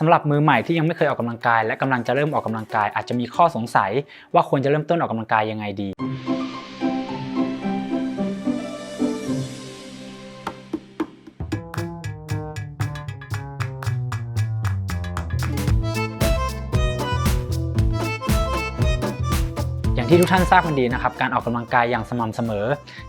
สำหรับมือใหม่ที่ยังไม่เคยออกกำลังกาย และกำลังจะเริ่มออกกำลังกาย อาจจะมีข้อสงสัยว่าควรจะเริ่มต้นออกกำลังกายยังไงดี อย่างที่ทุกท่านทราบกันดีนะครับ การออกกำลังกายอย่างสม่ำเสมอ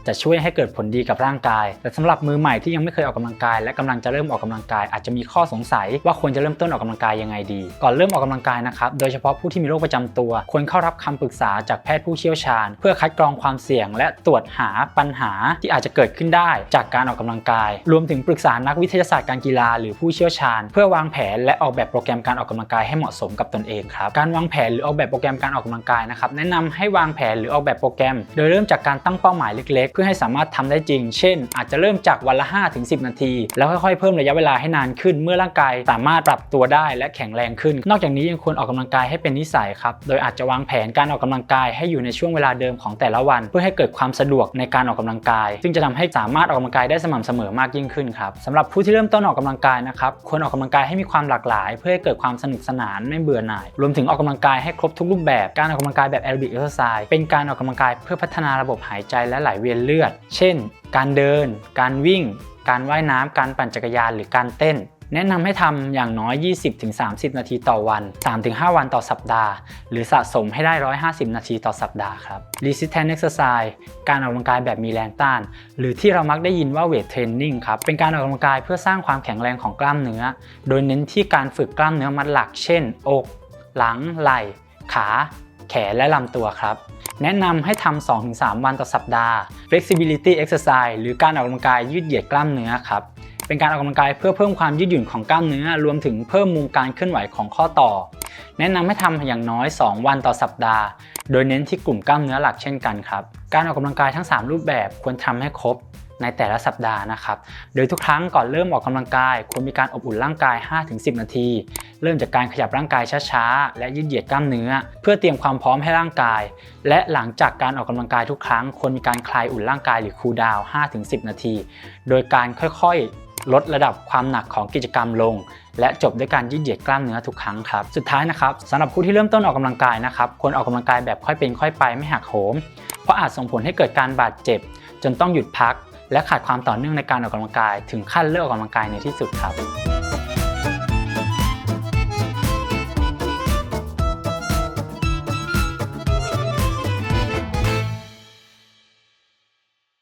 จะช่วยให้เกิดผลดีกับร่างกาย แต่สำหรับมือใหม่ที่ยังไม่เคยออกกำลังกาย และกำลังจะเริ่มออกกำลังกาย อาจจะมีข้อสงสัยว่าควรจะเริ่มต้นออกกำลังกายยังไงดี ก่อนเริ่มออกกำลังกายนะครับ โดยเฉพาะผู้ที่มีโรคประจำตัว ควรเข้ารับคำปรึกษาจากแพทย์ผู้เชี่ยวชาญ เพื่อคัดกรองความเสี่ยง และตรวจหาปัญหาที่อาจจะเกิดขึ้นได้ จากการออกกำลังกาย รวมถึงปรึกษานักวิทยาศาสตร์การกีฬา หรือผู้เชี่ยวชาญ เพื่อวางแผน และออกแบบโปรแกรมการออกกำลังกายให้เหมาะสมกับตนเองครับ การวางแผนหรือออกแบบโปรแกรมการออกกำลังกายนะครับแนะนำให้วางแผนหรือออกแบบโปรแกรม โดยเริ่มจากการตั้งเป้าหมายเล็กๆ เพื่อให้สามารถทำได้จริง เช่น อาจจะเริ่มจากวันละ 5-10 นาที แล้วค่อยๆ เพิ่มระยะเวลาให้นานขึ้น เมื่อร่างกายสามารถปรับตัวได้และแข็งแรงขึ้น นอกจากนี้ยังควรออกกำลังกายให้เป็นนิสัยครับ โดยอาจจะวางแผนการออกกำลังกายให้อยู่ในช่วงเวลาเดิมของแต่ละวัน เพื่อให้เกิดความสะดวกในการออกกำลังกาย ซึ่งจะทำให้สามารถออกกำลังกายได้สม่ำเสมอมากยิ่งขึ้นครับสำหรับผู้ที่เริ่มต้นออกกำลังกายนะครับควรออกกำลังกายให้มีความหลากหลาย เพื่อให้เกิดความสนุกสนานไม่เบื่อหน่าย รวมถึงออกกำลังกายให้ครบทุกรูปแบบการออกกำลังกายแบบแอโรบิกเอ็กซ์ไซส์เป็นการออกกำลังกายเพื่อพัฒนาระบบหายใจและไหลเวียนเลือด เช่น การเดิน การวิ่ง การว่ายน้ำการปั่นจักรยานหรือการเต้น แนะนำให้ทำอย่างน้อย 20-30 นาทีต่อวัน 3-5 วันต่อสัปดาห์ หรือสะสมให้ได้ 150 นาทีต่อสัปดาห์ครับ Resistance Exercise การออกกำลังกายแบบมีแรงต้าน หรือที่เรามักได้ยินว่า Weight Training ครับ เป็นการออกกำลังกายเพื่อสร้างความแข็งแรงของกล้ามเนื้อ โดยเน้นที่การฝึกกล้ามเนื้อมัดหลัก เช่น อก หลัง ไหล่ ขา แขนและลำตัวครับ แนะนำให้ทำ 2-3 วันต่อสัปดาห์ Flexibility Exercise หรือการออกกำลังกายยืดเหยียดกล้ามเนื้อครับเป็นการออกกำลังกายเพื่อเพิ่มความยืดหยุ่นของกล้ามเนื้อ รวมถึงเพิ่มมุมการเคลื่อนไหวของข้อต่อ แนะนำให้ทำอย่างน้อย 2 วันต่อสัปดาห์ โดยเน้นที่กลุ่มกล้ามเนื้อหลักเช่นกันครับ การออกกำลังกายทั้ง 3 รูปแบบควรทำให้ครบ ในแต่ละสัปดาห์นะครับ โดยทุกครั้งก่อนเริ่มออกกำลังกายควรมีการอบอุ่นร่างกาย 5-10 นาที เริ่มจากการขยับร่างกายช้าๆ และยืดเหยียดกล้ามเนื้อ เพื่อเตรียมความพร้อมให้ร่างกาย และหลังจากการออกกำลังกายทุกครั้งควรมีการคลายอุ่นร่างกายหรือคูลดาวน์ 5-10 นาที โดยการค่อยๆ ลดระดับความหนักของกิจกรรมลงและจบด้วยการยืดเหยียดกล้ามเนื้อทุกครั้งครับ สุดท้ายนะครับสำหรับผู้ที่เริ่มต้นออกกำลังกายนะครับควรออกกำลังกายแบบค่อยเป็นค่อยไปไม่หักโหม เพราะอาจส่งผลให้เกิดการบาดเจ็บ จนต้องหยุดพัก และขาดความต่อเนื่องในการออกกำลังกาย ถึงขั้นเลิกออกกำลังกายในที่สุดครับ